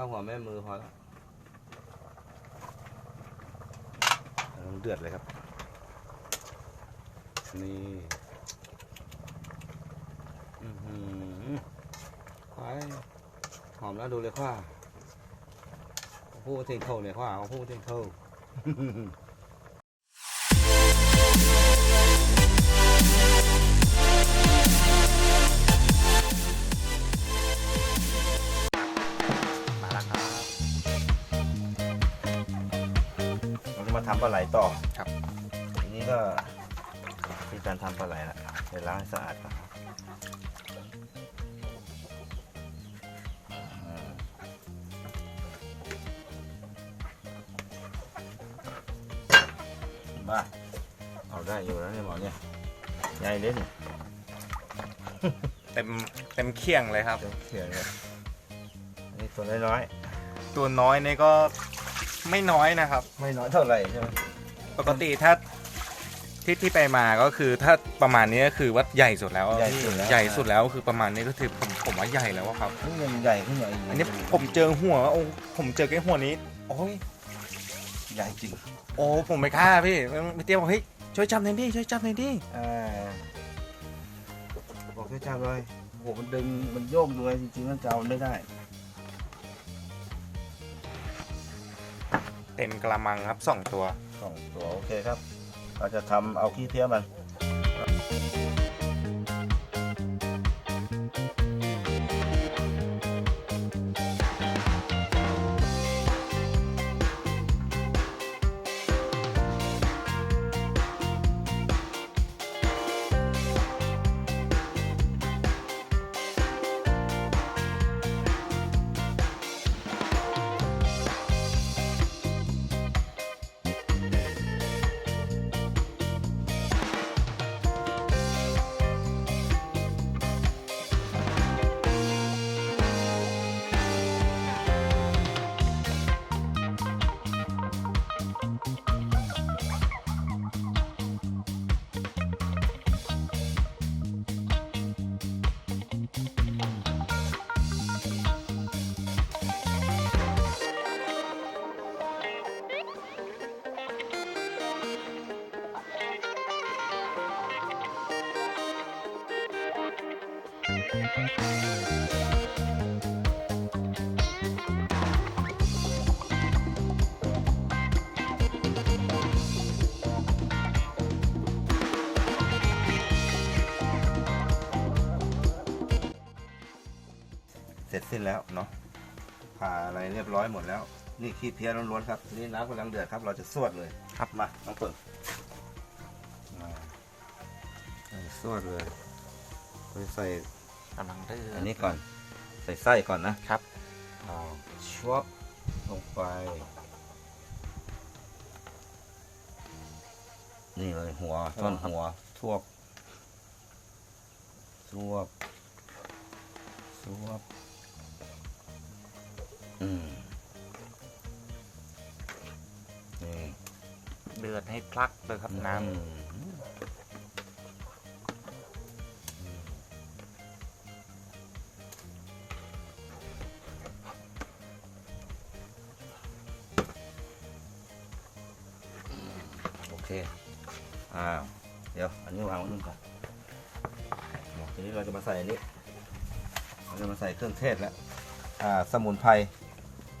ข้าวหัวแม่มือพอแล้วมังเดือดเลยครับ นี่อือหือควายหอมแล้วดูเลยว่าพูดเทงเข้าเลยว่าพูดเทงเข้าำปลาไหลต่อครับ ทีนี้ก็มีการทำปลาไหลละเดี๋ยวล้างให้สะอาดก่อนอ่าบ้าเอาได้อยู่แล้วเนี่ยหมอเนี่ยใหญ่เด่นเต็มเต็มเคียงเลยครับเดี๋ยวเขียนเลยอันนี้ตัวน้อยตัวน้อยนี่ก็ ไม่น้อยนะครับๆไม่น้อยเท่าไหร่ใช่ไหมปกติถ้าที่ที่ไปมาก็คือถ้าประมาณนี้ก็คือว่าใหญ่สุดแล้วใหญ่สุดแล้วใหญ่สุดแล้วคือประมาณนี้ก็คือผมผมว่าใหญ่แล้วอะครับนี่ยังใหญ่ขึ้นมาอีกอันนี้ผมเจอหัวโอ้ผมเจอแค่หัวนี้ โอ้ยใหญ่จริง โอ้ผมไม่กล้าพี่พี่เตี้ยบอกเฮ้ยช่วยจับหน่อยดิช่วยจับหน่อยดิอ่าบอกให้จับเลยโอ้โหมันดึงมันโยกด้วยจริงๆมันจะเอาไม่ได้ เต็มกระมังครับสองตัว สองตัวโอเคครับ เราจะทำเอาขี้เพี้ยมัน สร็จสิ้นแล้วเนาะผ่าอะไรเรียบร้อยหมดแล้ว นี่ขี้เพี้ยล้วนๆครับนี่น้ำกำลังเดือดครับ เราจะสวดเลยครับมาน้องเปิดมาเราจะสวดเลยเราจะใส่กำลังเดือดอันนี้ก่อน ใส่ไส้ก่อนนะครับอ้าวชวบลงไป นี่เลยหัวต้นหัวทวบทวบทวบ อืมนี่เดือดให้พลักเลยครับน้อืมโอเคอ้าวเดี๋ยว อันนี้วางไว้นู่นก่อนทีนี้เราจะมาใส่อันนี้ เราจะมาใส่เครื่องเทศแล้ว อ่า สมุนไพร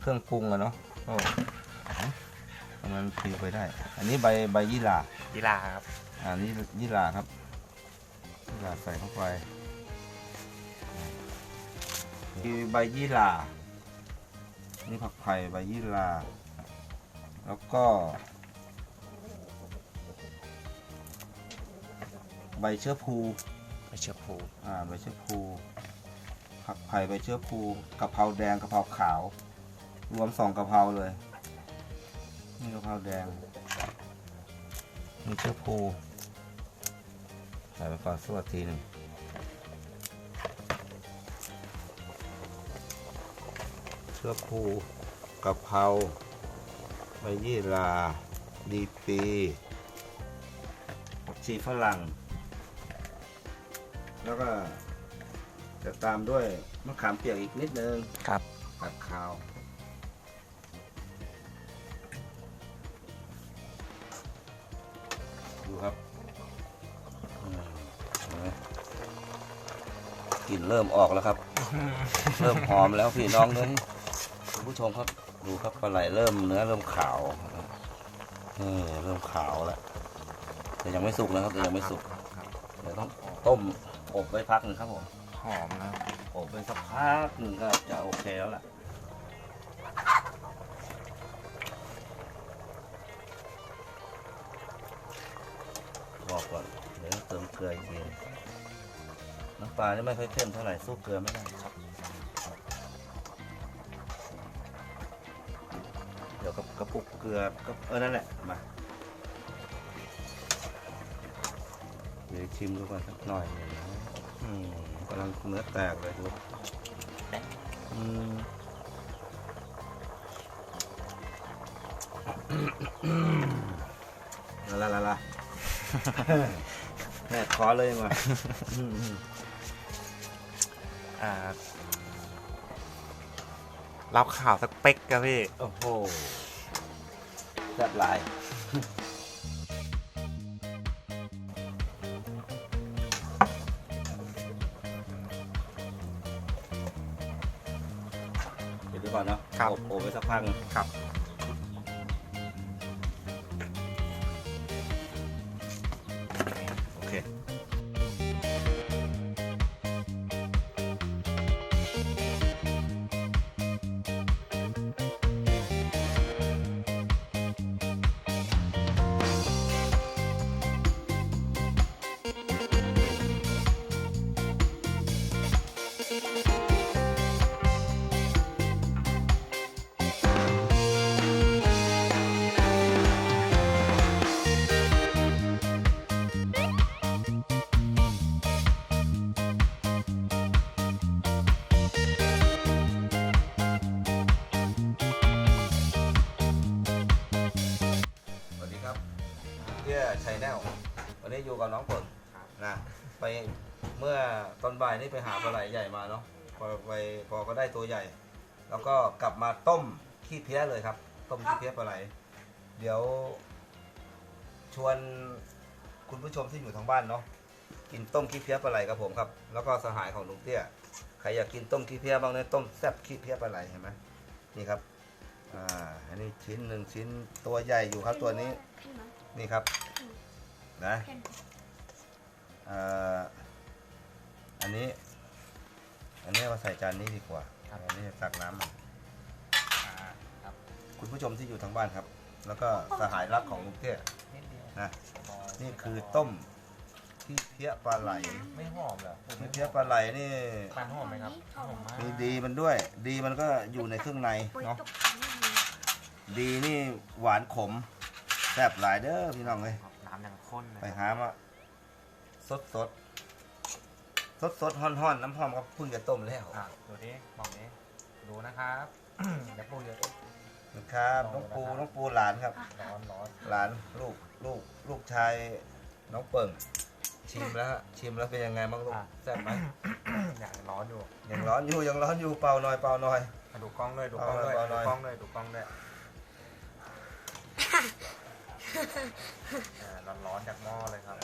เครื่องปรุงอะเนาะโอ้ทำไมมันปลิวไปได้ อันนี้ใบใบยี่หร่าำยีราครับอันนี้ยี่หร่าครับยี่หร่าใส่เข้าไปมีใบยี่หร่านี่ผักไผ่ใบยี่หร่าแล้วก็ ใบเชื้อพลูไม่เชื่อผูอ่าใบเชื้อพลูผักไผ่ใบเชื้อพลูกะเพราแดงกะเพราขาว รวมสองกะเพราเลย นี่กะเพราแดงนี่เชื้อพลูใส่ไปก่อนสวัสทีหนึ่งเชื้อพลูกะเพราใบยี่หราดีปีผักชีฝรั่ง แล้วก็จะตามด้วยมะขามเปียกอีกนิดนึง ครับ ตัดขาว ดูครับอืมเห็นไหมกลิ่นเริ่มออกแล้วครับ เริ่มหอมแล้วพี่น้องเลยคุณผู้ชมครับดูครับปลาไหลเริ่มเนื้อเริ่มขาวนี่เริ่มขาวแล้วแต่ยังไม่สุกนะครับแต่ยังไม่สุกครับครับเดี๋ยวต้องต้มอบไว้พักหนึ่งครับผมหอมนะอบไปสักพักหนึ่งก็จะโอเคแล้วล่ะ อกก่อนเดี๋ยวเติมเกลืออีกทีน้ำปลานี่ไม่ค่อยเข้มเท่าไหร่สู้เกลือไม่ได้เดี๋ยวกับกระปุกเกลือก็เออนั่นแหละมาเดี๋ยวชิมดูก่อนสักหน่อยนึงนะอืมกำลังเนื้อแตกเลยดูอืมละละละละ แม่ขอเลยมาอืมอืมอ่ารับข่าวสักเป๊กครับพี่ โอ้โหแซ่บหลาย เดี๋ยวดูก่อนเนาะครับอบอบไปสักพักหนึ่งครับ เพื่อชัยแนลวันนี้อยู่กับน้องฝนนะไปเมื่อตอนบ่ายนี่ไปหาปลาไหลใหญ่มาเนาะพอไปพอก็ได้ตัวใหญ่ แล้วก็กลับมาต้มขี้เพี้ยเลยครับ ต้มขี้เพี้ยปลาไหล เดี๋ยว ชวนคุณผู้ชมที่อยู่ทางบ้านเนาะกินต้มขี้เพี้ยปลาไหลกับผมครับ แล้วก็สหายของลุงเตี้ยใครอยากกินต้มขี้เพี้ยบ้างเนี่ยต้มแซ่บขี้เพี้ยปลาไหลเห็นไหมนี่ครับอ่าอันนี้ชิ้นหนึ่งชิ้นตัวใหญ่อยู่ครับตัวนี้ นี่ครับนะอ่าอันนี้ อันนี้มาใส่จานนี้ดีกว่า อันนี้ตักน้ำมาอ่าครับคุณผู้ชมที่อยู่ทางบ้านครับ แล้วก็สหายรักของลุงเตี้ยนิดเดียวนะนี่คือต้มที่เพี้ยปลาไหล ไม่หอมเหรอที่เพี้ยปลาไหลนี่ปานหอมไหมครับหอมมากมีดีมันด้วย ดีมันก็อยู่ในเครื่องในเนาะดีนี่หวานขม แซ่บหลายเด้อพี่น้องเลยน้ำยังข้นนะไปหามาสดสดสดสดๆห่อนๆ น้ำหอมก็เพิ่งจะต้มแล้วอะดูดิบอกนี้ดูนะครับอย่าปูเยอะนะครับน้องปูน้องปูหลานครับร้อนร้อนหลานลูกลูกลูกชายน้องเปิ่ง ชิมแล้วฮะชิมแล้วเป็นยังไงบ้างลูกแซ่บไหมอยากร้อนอยู่ยังร้อนอยู่ยังร้อนอยู่เป่าหน่อยเป่าหน่อยมาดูกล้องด้วยดูกล้องด้วยเอาหน่ดูอยกล้องด้วยดูกล้องด้วย อ่าร้อนๆจากหม้อเลยครับ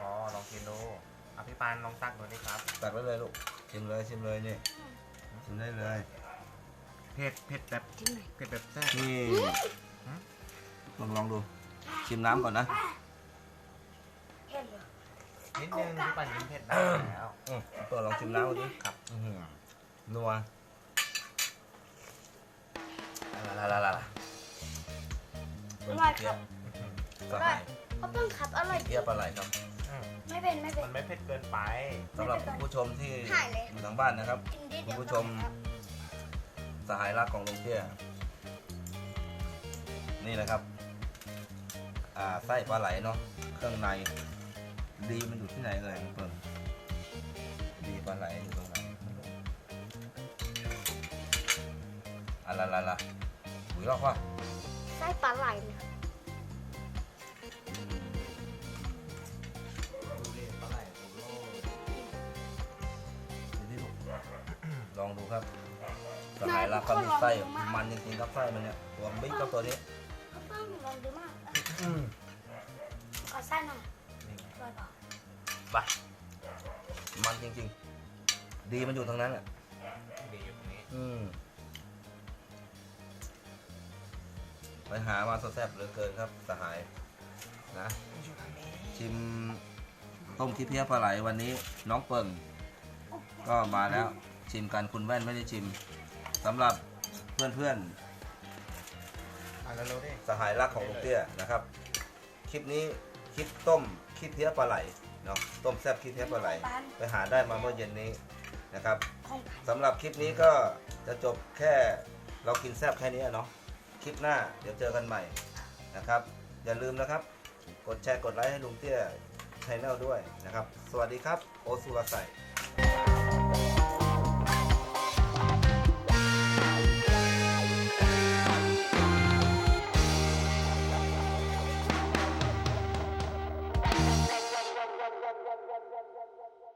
อ๋อลองกินดูอะพี่ปานลองตักดูดิครับ ตักได้เลยลูก ชิมเลยชิมเลยนี่ ชิมได้เลยเผ็ดเผ็ดแบบเผ็ดแบบแซ่บนี่หืมลองลองดู ชิมน้ำก่อนนะนิดนึงพี่ปานกินเผ็ดได้แล้วอืมเปิดลองชิมน้ำดูดิครับอื้อหือนัวลาลาลาลา อร่อยครับสหายเขาต้องขับอร่อยเทียบปลาไหลครับอืมไม่เป็นไม่เป็นมันไม่เผ็ดเกินไปสำหรับคุณผู้ชมที่ถ่ายเลยอยู่ทางบ้านนะครับกินนิดคุเดีณยวผู้ชม สหายรักของลุงเตี้ยนี่นะครับ อ่าไส้ปลาไหลเนาะเครื่องใน ดีมันอยู่ที่ไหนเอ่ยคุณเปิ้ลดีปลาไหลอยู่ตรงไหนไม่รู้อะละละละหุยรอกว่า ไส้ปลาไหลเนี่ยดูดิปลาไหลปูโลดูดิลูกลองดูครับสหายรักก็มีไส้มันจริงๆครับไส้มันเนี่ยตัวบิ๊กก็ตัวนี้เขาต้องลองดูมากอืมขอไส้หน่อยร้อยบาทไปมันจริงๆ ดีมันอยู่ตรงนั้นอะดีอยู่ตรงนี้ อืม ไปหามาแซ่บๆเหลือเกินครับสหายนะชิมต้มขี้เพี้ยปลาไหลวันนี้น้องเปิงก็มาแล้วชิมกันคุณแว่นไม่ได้ชิมสำหรับเพื่อนอะแล้วเราดิๆสหายรักของลุงเตี้ยนะครับ คลิปนี้คลิปต้มขี้เพี้ยปลาไหลเนาะต้มแซ่บขี้เพี้ยปลาไหลไปหาได้มาเมื่อเย็นนี้นะครับของสำหรับคลิปนี้ก็จะจบแค่เรากินแซ่บแค่นี้อะเนาะ คลิปหน้า เดี๋ยวเจอกันใหม่นะครับ อย่าลืมนะครับ กดแชร์กดไลค์ให้ลุงเตี้ยชแนลด้วยนะครับ สวัสดีครับ โอสุรใสย